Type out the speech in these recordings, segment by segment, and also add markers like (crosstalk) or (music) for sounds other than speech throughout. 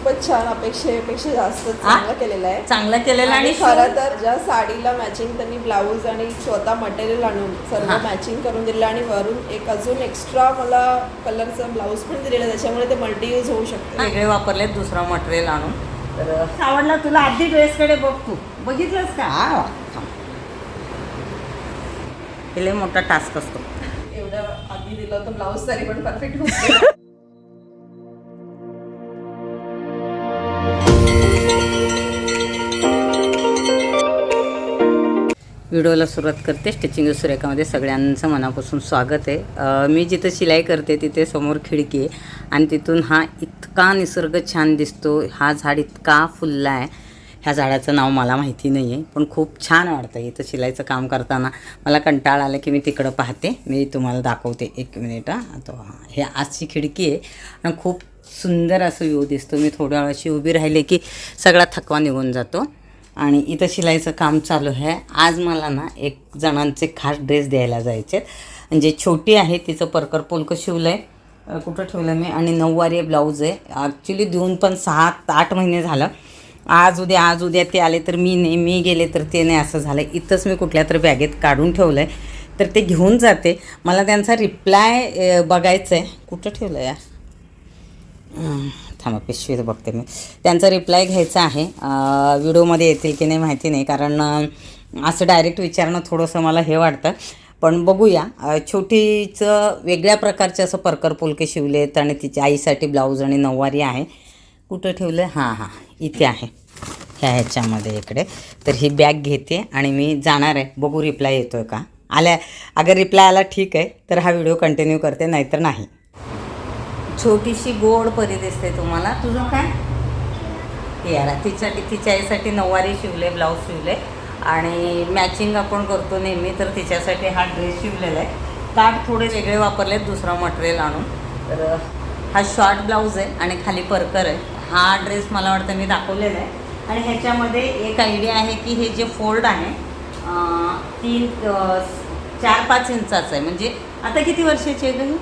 खूपच छान अपेक्षेपेक्षा जास्त चांगलं केलेलं आहे. चांगला केलेला आणि आणि खरं तर ज्या साडीला मॅचिंग त्यांनी ब्लाऊज आणि स्वतः मटेरियल आणून सर्व. मॅचिंग करून दिलेलं आणि वरून एक अजून एक्स्ट्रा मला कलरचं ब्लाऊज पण दिलेलं त्याच्यामुळे ते मल्टी यूज होऊ शकते. वेगळे वापरले दुसरा मटेरियल आणून. तर आवडला तुला आधी ड्रेसकडे बघ तू. बघितलंस का? हा. लय मोठा टास्क असतो. एवढं आधी दिलं तर ब्लाऊज तरी पण परफेक्ट होतं. (laughs) व्हिडिओला सुरुवात करते. स्टिचिंग सुरेखामध्ये सगळ्यांचं मनापासून स्वागत आहे. मी जिथं शिलाई करते तिथे समोर खिडकी आहे आणि तिथून हा इतका निसर्ग छान दिसतो. हा झाड इतका फुलला आहे. ह्या झाडाचं नाव मला माहिती नाही आहे पण खूप छान वाटतं इथं शिलाईचं काम करताना. मला कंटाळा आला की मी तिकडं पाहते. मी तुम्हाला दाखवते. एक मिनिट तो हां. हे आजची खिडकी आहे आणि खूप सुंदर असं व्ह्यू दिसतो. मी थोड्या वेळाशी उभी राहिले की सगळा थकवा निघून जातो. आणि इथं शिलाईचं काम चालू आहे. आज मला ना एक जणांचे खास ड्रेस द्यायला जायचे आहेत. जे छोटी आहे तिचं परकर पोलकं शिवलं आहे कुठं ठेवलं मी? आणि नऊवारी ब्लाऊज आहे. ॲक्च्युली देऊन पण सहा आठ महिने झालं. आज उद्या आज उद्या ते आले तर मी नाही मी गेले तर ते नाही असं झालं. इथंच मी कुठल्या तर बॅगेत काढून ठेवलं आहे तर ते घेऊन जाते. मला त्यांचा रिप्लाय बघायचा आहे कुठं ठेवलं या? थांबा पिशवीत बघते मी. त्यांचा रिप्लाय घ्यायचा आहे. व्हिडिओमध्ये येतील की नाही माहिती नाही कारण असं डायरेक्ट विचारणं थोडंसं मला हे वाटतं. पण बघूया छोटीचं वेगळ्या प्रकारचे असं परकर पोलके शिवलेत आणि तिच्या आईसाठी ब्लाऊज आणि नऊवारी आहे. कुठं ठेवलं हां हां इथे आहे. ह्या ह्याच्यामध्ये इकडे. तर ही बॅग घेते आणि मी जाणार आहे. बघू रिप्लाय येतो आहे का? आल्या अगर रिप्लाय आला ठीक आहे तर हा व्हिडिओ कंटिन्यू करते नाहीतर नाही. छोटीशी गोड परी दिसते तुम्हाला. तुझं काय? हे याला तिच्यासाठी तिच्या आईसाठी नऊवारी शिवले ब्लाऊज शिवले. आणि मॅचिंग आपण करतो नेहमी तर तिच्यासाठी हा ड्रेस शिवलेला आहे. काठ थोडे वेगळे वापरले दुसरा मटेरियल आणून. तर हा शॉर्ट ब्लाऊज आहे आणि खाली परकर आहे. हा ड्रेस मला वाटतं मी दाखवलेला आहे. आणि ह्याच्यामध्ये एक आयडिया आहे की हे जे फोल्ड आहे तीन चार पाच इंचाचं आहे. म्हणजे आता किती वर्षाची आहे गं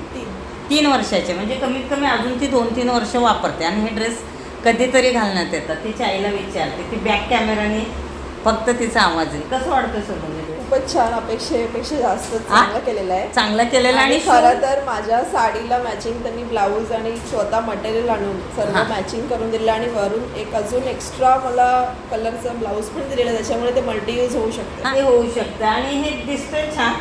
तीन वर्षाचे म्हणजे कमीत कमी अजून ती दोन तीन वर्ष वापरते. आणि हे ड्रेस कधीतरी घालण्यात येतात तिच्या आईला विचारते. ती बॅक कॅमेराने फक्त तिचा आवाज येईल. कसं वाटतं सोडून खूपच छान अपेक्षेपेक्षा जास्त चांगलं केलेलं आहे. चांगला केलेला आणि आणि खरं तर माझ्या साडीला मॅचिंग त्यांनी ब्लाऊज आणि स्वतः मटेरियल आणून सर्व. मॅचिंग करून दिलेलं आणि वरून एक अजून एक्स्ट्रा मला कलरचं ब्लाऊज पण दिलेलं त्याच्यामुळे ते मल्टी यूज होऊ शकते. हे होऊ शकतं. आणि हे दिसतंय छान.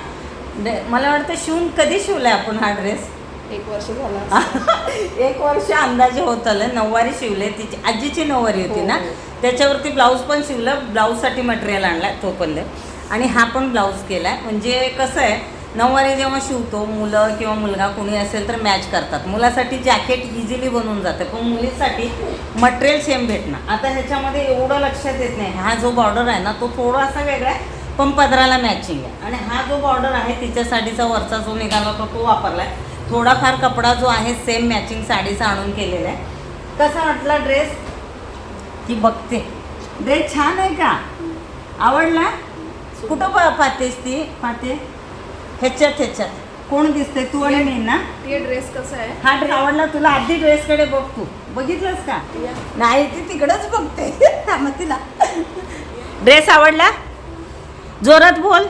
मला वाटतं शिवून कधी शिवलाय आपण हा ड्रेस? एक वर्ष झाला (laughs) एक वर्ष अंदाजे होत आलं. नऊवारी शिवले. तिची आजीची नऊवारी होती हो, ना. हो. त्याच्यावरती ब्लाऊज पण शिवलं. ब्लाऊजसाठी मटेरियल आणलं तो पण दे आणि हा पण ब्लाऊज केला आहे म्हणजे कसं आहे नऊवारी जेव्हा शिवतो मुलं किंवा मुलगा कोणी असेल तर मॅच करतात. मुलासाठी जॅकेट इझिली बनून जातं. पण मुलीसाठी मटेरियल सेम भेटणं आता ह्याच्यामध्ये एवढं लक्षात येत नाही. हा जो बॉर्डर आहे ना तो थोडासा वेगळा आहे पण पदराला मॅचिंग आहे. आणि हा जो बॉर्डर आहे तिच्या साडीचा वरचा जो निघाला होता तो वापरला आहे थोडाफार कपडा जो आहे सेम मॅचिंग साडीचा आणून केलेला आहे. कसा वाटला ड्रेस ती बघते. ड्रेस छान आहे का? आवडला? कुठं पाहतेस ती? पाहते. ह्याच्यात ह्याच्यात. कोण दिसते तू आणि मी ना? ते ड्रेस कसा आहे? हा ड्रेस आवडला तुला? आधी ड्रेसकडे बघ तू. बघितलंस का? नाही ती तिकडंच बघते. (laughs) मग तिला. ड्रेस आवडला? जोरात बोल.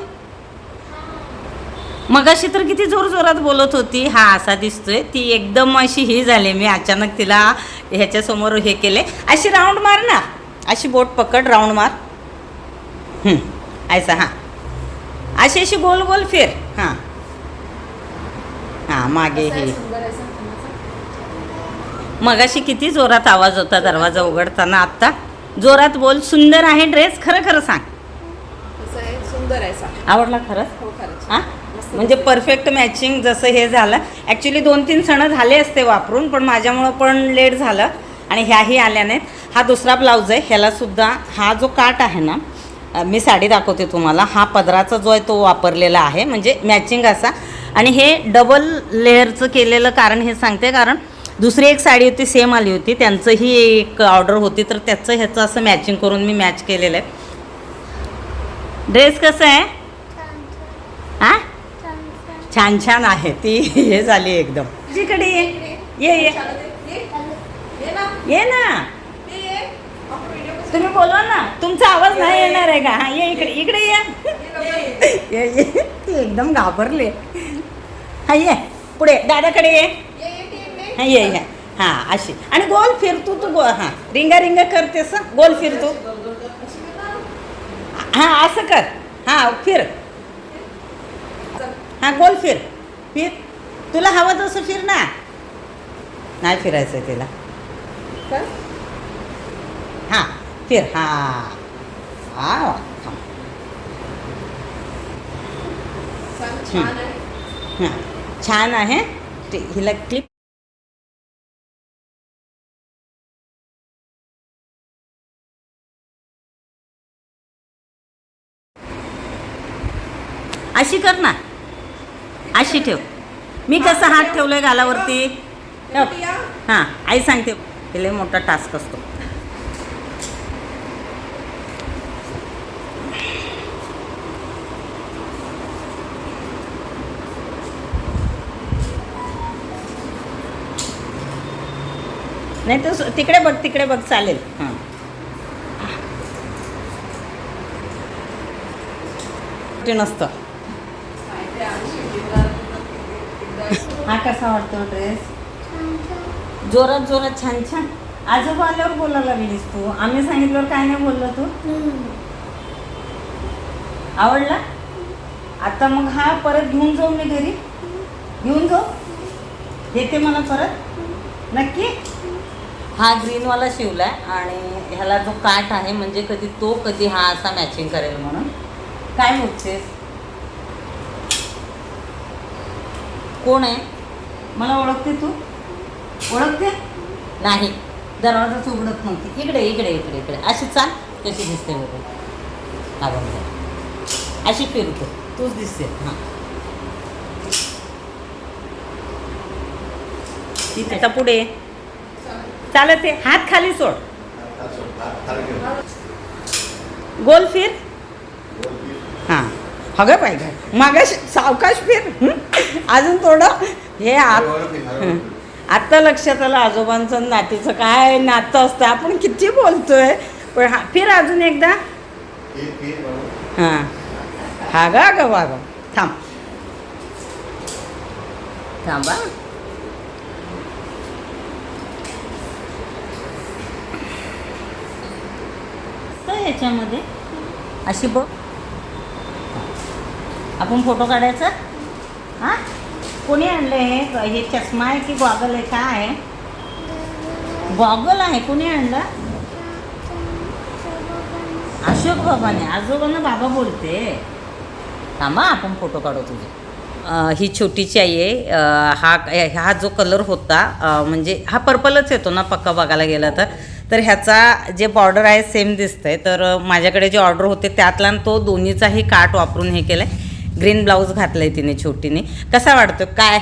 मगाशी तर किती जोर जोरात बोलत होती. हा असा दिसतोय. ती एकदम अशी ही झाली. मी अचानक तिला ह्याच्यासमोर हे केले. अशी राऊंड मार ना अशी बोट पकड राऊंड मार. ऐसा हां. अशी अशी गोल गोल फिर. हां. हां मागे हे. मगाशी किती जोरात आवाज होता दरवाजा उघडताना. आत्ता जोरात बोल. सुंदर आहे ड्रेस. खरं खरं सांग. सुंदर आहे आवडला खरंच? हो खरंच. हां? म्हणजे परफेक्ट मॅचिंग जसं हे झालं. ॲक्च्युली दोन तीन सण झाले असते वापरून पण माझ्यामुळं पण लेट झालं आणि ह्याही आल्या नाहीत हा दुसरा ब्लाऊज आहे. ह्यालासुद्धा हा जो काट आहे ना मी साडी दाखवते तुम्हाला. हा पदराचा जो आहे तो वापरलेला आहे. म्हणजे मॅचिंग असा. आणि हे डबल लेअरचं केलेलं कारण हे सांगते. कारण दुसरी एक साडी होती सेम आली होती. त्यांचंही एक ऑर्डर होती. तर त्याचं ह्याचं असं मॅचिंग करून मी मॅच केलेलं आहे. ड्रेस कसं आहे? हां छान छान आहे. ती हे झाली एकदम. जिकडे ये. ये ये. ये ना. तुम्ही बोलवा ना. तुमचा आवाज नाही येणार आहे का? हा ये इकडे इकडे या. ये ये. ती एकदम घाबरले. हा ये. पुढे दादाकडे ये. हा ये ये. हा अशी. आणि गोल फिर तू तू गो हा. रिंगा रिंगा करतेस? गोल फिर तू. हा असं कर. हा फिर. हा गोल फिर. फिर? तुला हवं तसं फिर ना नाही फिरायचं तिला. काय? हां फिर. हां. हा. छान आहे. हां. छान आहे. ते हिला क्लिप अशी कर ना. अशी ठेव. मी कसं हात ठेवलोय गालावरती? हां आई सांगते. लय मोठा टास्क असतो. नाही तर तिकडे बघ तिकडे बघ चालेल. हां. ते नसतं माहिती आहे, आम्ही शिवलीला एकदा- हा कसा वाटतो ड्रेस? जोरात जोरात छान छान. आजोबा आल्यावर बोलायला लागलीस तू. आम्ही सांगितल्यावर काय नाही बोललो तू. आवडला? आता मग हा परत घेऊन जाऊ मी घरी. घेऊन जाऊ? देते मला परत? नक्की? हा ग्रीनवाला शिवलाय आणि ह्याला जो काठ आहे म्हणजे कधी तो कधी हा असा मॅचिंग करेल म्हणून. काय बोलतेस? कोण आहे? मला ओळखते तू? ओळखते? नाही. दरवाजाच उघडत नव्हती. इकडे इकडे इकडे इकडे. अशी चाल कशी दिसते बघू. हा बघ अशी फिरतो तूच दिसते. हां. आता पुढे. चालत आहे हात खाली सोड. गोल फिर. हां. हगं पाहिजे मागाश सावकाश फिर. अजून थोडं हे आत. (laughs) आत्ता लक्षात आलं आजोबांचं नातीचं काय नातं असतं. आपण किती बोलतोय. पण हा फिर अजून एकदा. हां. हा गा ग बाबा थांब. थांबा. तर ह्याच्यामध्ये अशी बघ. आपण फोटो काढायचा? हां? कोणी आणलं हे? हे चष्मा आहे की गॉगल आहे? काय आहे? गॉगल आहे. कोणी आणला? अशोक बाबाने. आजोबांना बाबा बोलते. थांबा आपण फोटो काढू तुझे. ही छोटीची आई आहे. हा हा जो कलर होता म्हणजे हा पर्पलच येतो ना पक्का बघायला गेला तर. तर ह्याचा जे बॉर्डर आहे सेम दिसतंय. तर माझ्याकडे जे ऑर्डर होते त्यातला तो दोन्हीचाही काट वापरून हे केलं आहे ग्रीन ब्लाऊज घातलं आहे तिने छोटीने. कसा वाटतो? काय?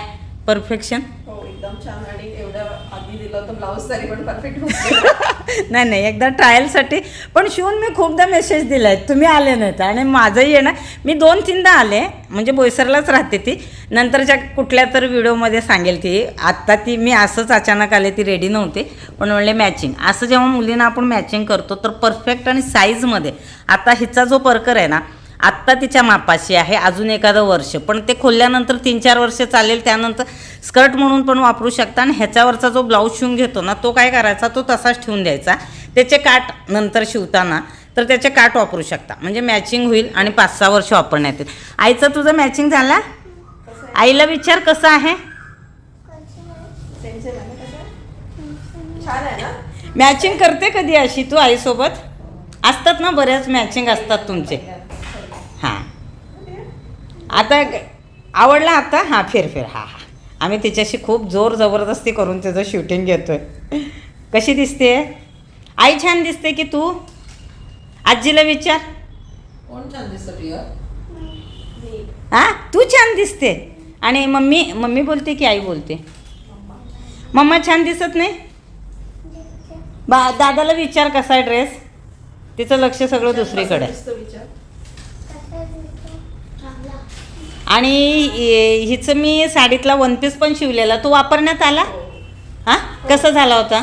परफेक्शन? हो एकदम छान आणि एवढं आधी दिलं होतं ब्लाऊज तरी पण परफेक्ट होतं. (laughs) नाही नाही एकदा ट्रायलसाठी. पण शिवून मी खूपदा मेसेज दिला आहे तुम्ही आले नाहीत. आणि माझंही आहे ना मी दोन तीनदा आले. म्हणजे बोईसरलाच राहते ती. नंतरच्या कुठल्या तर व्हिडिओमध्ये सांगेल ती. आत्ता ती मी असंच अचानक आले ती रेडी नव्हते. पण म्हणले मॅचिंग असं जेव्हा मुलींना आपण मॅचिंग करतो तर परफेक्ट आणि साईजमध्ये आता हिचा जो परकर आहे ना आत्ता तिच्या मापाशी आहे अजून एखादं वर्ष. पण ते खोलल्यानंतर तीन चार वर्ष चालेल त्यानंतर स्कर्ट म्हणून पण वापरू शकता. आणि ह्याच्यावरचा जो ब्लाऊज शिवून घेतो ना तो काय करायचा? तो तसाच ठेवून द्यायचा. त्याचे काट नंतर शिवताना तर त्याचे काट वापरू शकता. म्हणजे मॅचिंग होईल आणि पाच सहा वर्ष वापरण्यात येईल आईचं तुझं मॅचिंग झाला? आईला विचार कसं आहे? मॅचिंग करते कधी अशी तू आईसोबत? असतात ना बऱ्याच मॅचिंग असतात तुमचे. आता आवडला आता हां फिर फिर हां हां. आम्ही तिच्याशी खूप जोर जबरदस्ती करून तिचं शूटिंग घेतोय. कशी दिसते? आई छान दिसते की तू? आजीला विचार. कोण छान दिसतं प्रिया? हां? तू छान दिसते. आणि मम्मी मम्मी बोलते की आई बोलते? मम्मा छान दिसत नाही? बा दादाला विचार कसा आहे ड्रेस? तिचं लक्ष सगळं दुसरीकडे आहे. दिसतो विचार आणि हिचं मी साडीतला वन पीस पण शिवलेला. तो वापरण्यात आला? हां? कसा झाला होता?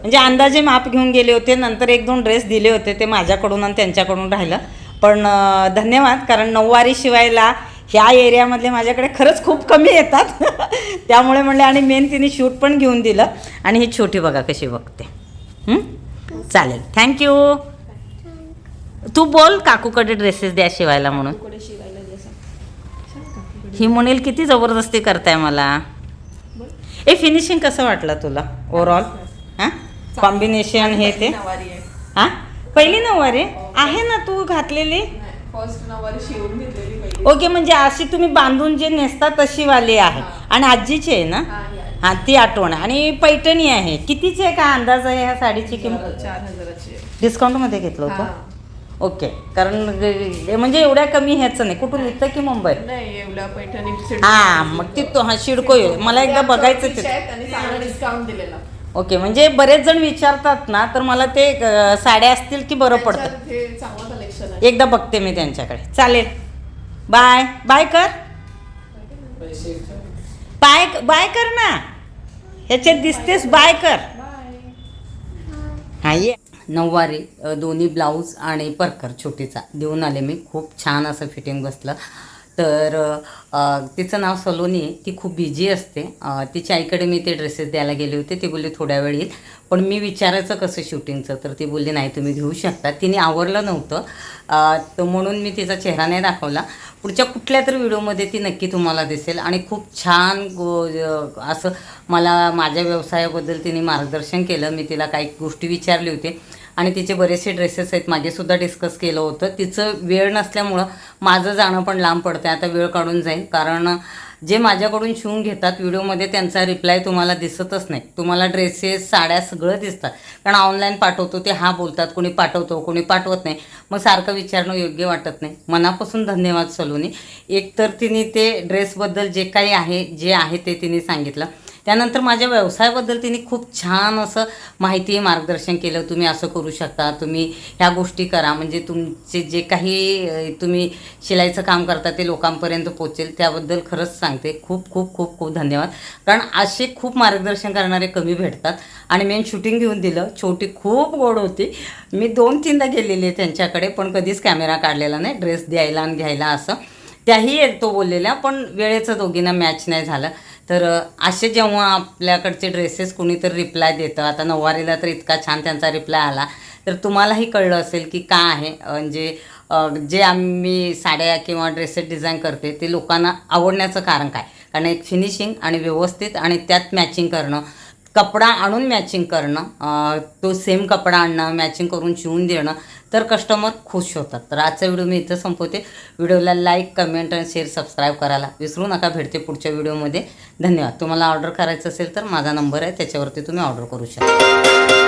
म्हणजे अंदाजे माप घेऊन गेले होते नंतर एक दोन ड्रेस दिले होते ते माझ्याकडून आणि त्यांच्याकडून राहिलं. पण धन्यवाद कारण नऊवारी शिवायला ह्या एरियामधले माझ्याकडे खरंच खूप कमी येतात. (laughs) त्यामुळे म्हणले आणि मेन तिने शूट पण घेऊन दिलं. आणि ही छोटी बघा कशी बघते. चालेल. थँक्यू तू बोल काकूकडे ड्रेसेस द्या शिवायला म्हणून कुठे शिवायला द्या सांग. ही म्हणेल किती जबरदस्ती करताय मला? ए फिनिशिंग कसं वाटलं तुला ओव्हरऑल हां? कॉम्बिनेशन हे ते? हां? पहिली नऊवारी? आहे ना तू घातलेली? ओके म्हणजे अशी तुम्ही बांधून जे नेसता तशी वाली आहे. आणि आजीची आहे ना? हा, ती आठवण. आणि पैठणी आहे. कितीची आहे का अंदाज आहे ह्या साडीची किंमत. डिस्काउंटमध्ये घेतलं. होतं? ओके. कारण म्हणजे एवढ्या कमी ह्याचं नाही. कुठून इथं की मुंबई? नाही एवढ्या पैठणी हा मग ती तो हा शिडको आहे. मला एकदा बघायचं ते आणि चांगला डिस्काउंट दिलेला. ओके म्हणजे बरेच जण विचारतात ना तर मला ते साड्या असतील की बरं पडतं त्याच्यात हे चांगलं कलेक्शन आहे. एकदा बघते मी त्यांच्याकडे. चालेल. बाय. बाय कर. बाय बाय कर ना. ह्याच्यात दिसतेस बाय कर. हा ये. नऊवारी दोन्ही ब्लाऊज आणि परकर छोटीचा. देऊन आले मी. खूप छान असं फिटिंग बसलं. तर तिचं नाव सलोनी आहे. ती खूप बिझी असते. तिच्या आईकडे मी ते ड्रेसेस द्यायला गेले होते. ती बोलली थोड्या वेळ येईल. पण मी विचारायचं कसं शूटिंगचं? तर ती बोलली नाही तुम्ही घेऊ शकता. तिने आवरलं नव्हतं. तर म्हणून मी तिचा चेहरा नाही दाखवला. पुढच्या कुठल्या तरी व्हिडिओमध्ये ती नक्की तुम्हाला दिसेल. आणि खूप छान गो असं मला माझ्या व्यवसायाबद्दल तिने मार्गदर्शन केलं. मी तिला काही गोष्टी विचारली होती. आणि तिचे बरेचसे ड्रेसेस आहेत. माझेसुद्धा डिस्कस केलं होतं. तिचं वेळ नसल्यामुळं माझं जाणं पण लांब पडतं आहे आता वेळ काढून जाईल. कारण जे माझ्याकडून शिवून घेतात व्हिडिओमध्ये त्यांचा रिप्लाय तुम्हाला दिसतच नाही. तुम्हाला ड्रेसेस साड्या सगळं दिसतात. कारण ऑनलाईन पाठवतो ते हा बोलतात. कोणी पाठवतो कोणी पाठवत नाही. मग सारखं विचारणं योग्य वाटत नाही. मनापासून धन्यवाद सलोनी. एक तर तिने ते ड्रेसबद्दल जे काही आहे जे आहे ते तिने सांगितलं. त्यानंतर माझ्या व्यवसायाबद्दल तिने खूप छान असं माहिती मार्गदर्शन केलं. तुम्ही असं करू शकता तुम्ही ह्या गोष्टी करा. म्हणजे तुमचे जे काही तुम्ही शिलाईचं काम करता ते लोकांपर्यंत पोचेल त्याबद्दल खरंच सांगते. खूप खूप खूप खूप धन्यवाद. कारण असे खूप मार्गदर्शन करणारे कमी भेटतात. आणि मेन शूटिंग घेऊन दिलं. छोटी खूप गोड होती. मी दोन तीनदा गेलेली आहे त्यांच्याकडे पण कधीच कॅमेरा काढलेला नाही. ड्रेस द्यायला आणि घ्यायला असं. त्याही तो बोललेल्या पण वेळेचं दोघींना मॅच नाही झालं. तर असे जेव्हा आपल्याकडचे ड्रेसेस कोणीतरी रिप्लाय देतं आता नऊवारीला तर इतका छान त्यांचा रिप्लाय आला तर तुम्हालाही कळलं असेल की का आहे? म्हणजे जे आम्ही साड्या किंवा ड्रेसेस डिझाईन करते ते लोकांना आवडण्याचं कारण काय? कारण एक फिनिशिंग आणि व्यवस्थित आणि त्यात मॅचिंग करणं कपडा आणून मॅचिंग करणं तो सेम कपडा आणणं मॅचिंग करून शिवून देणं तर कस्टमर खुश होतात. तर आजचा व्हिडिओ मी इथं संपवते. व्हिडिओला लाईक कमेंट आणि शेअर सबस्क्राईब करायला विसरू नका. भेटते पुढच्या व्हिडिओमध्ये धन्यवाद. तुम्हाला ऑर्डर करायचं असेल तर माझा नंबर आहे. त्याच्यावरती तुम्ही ऑर्डर करू शकता.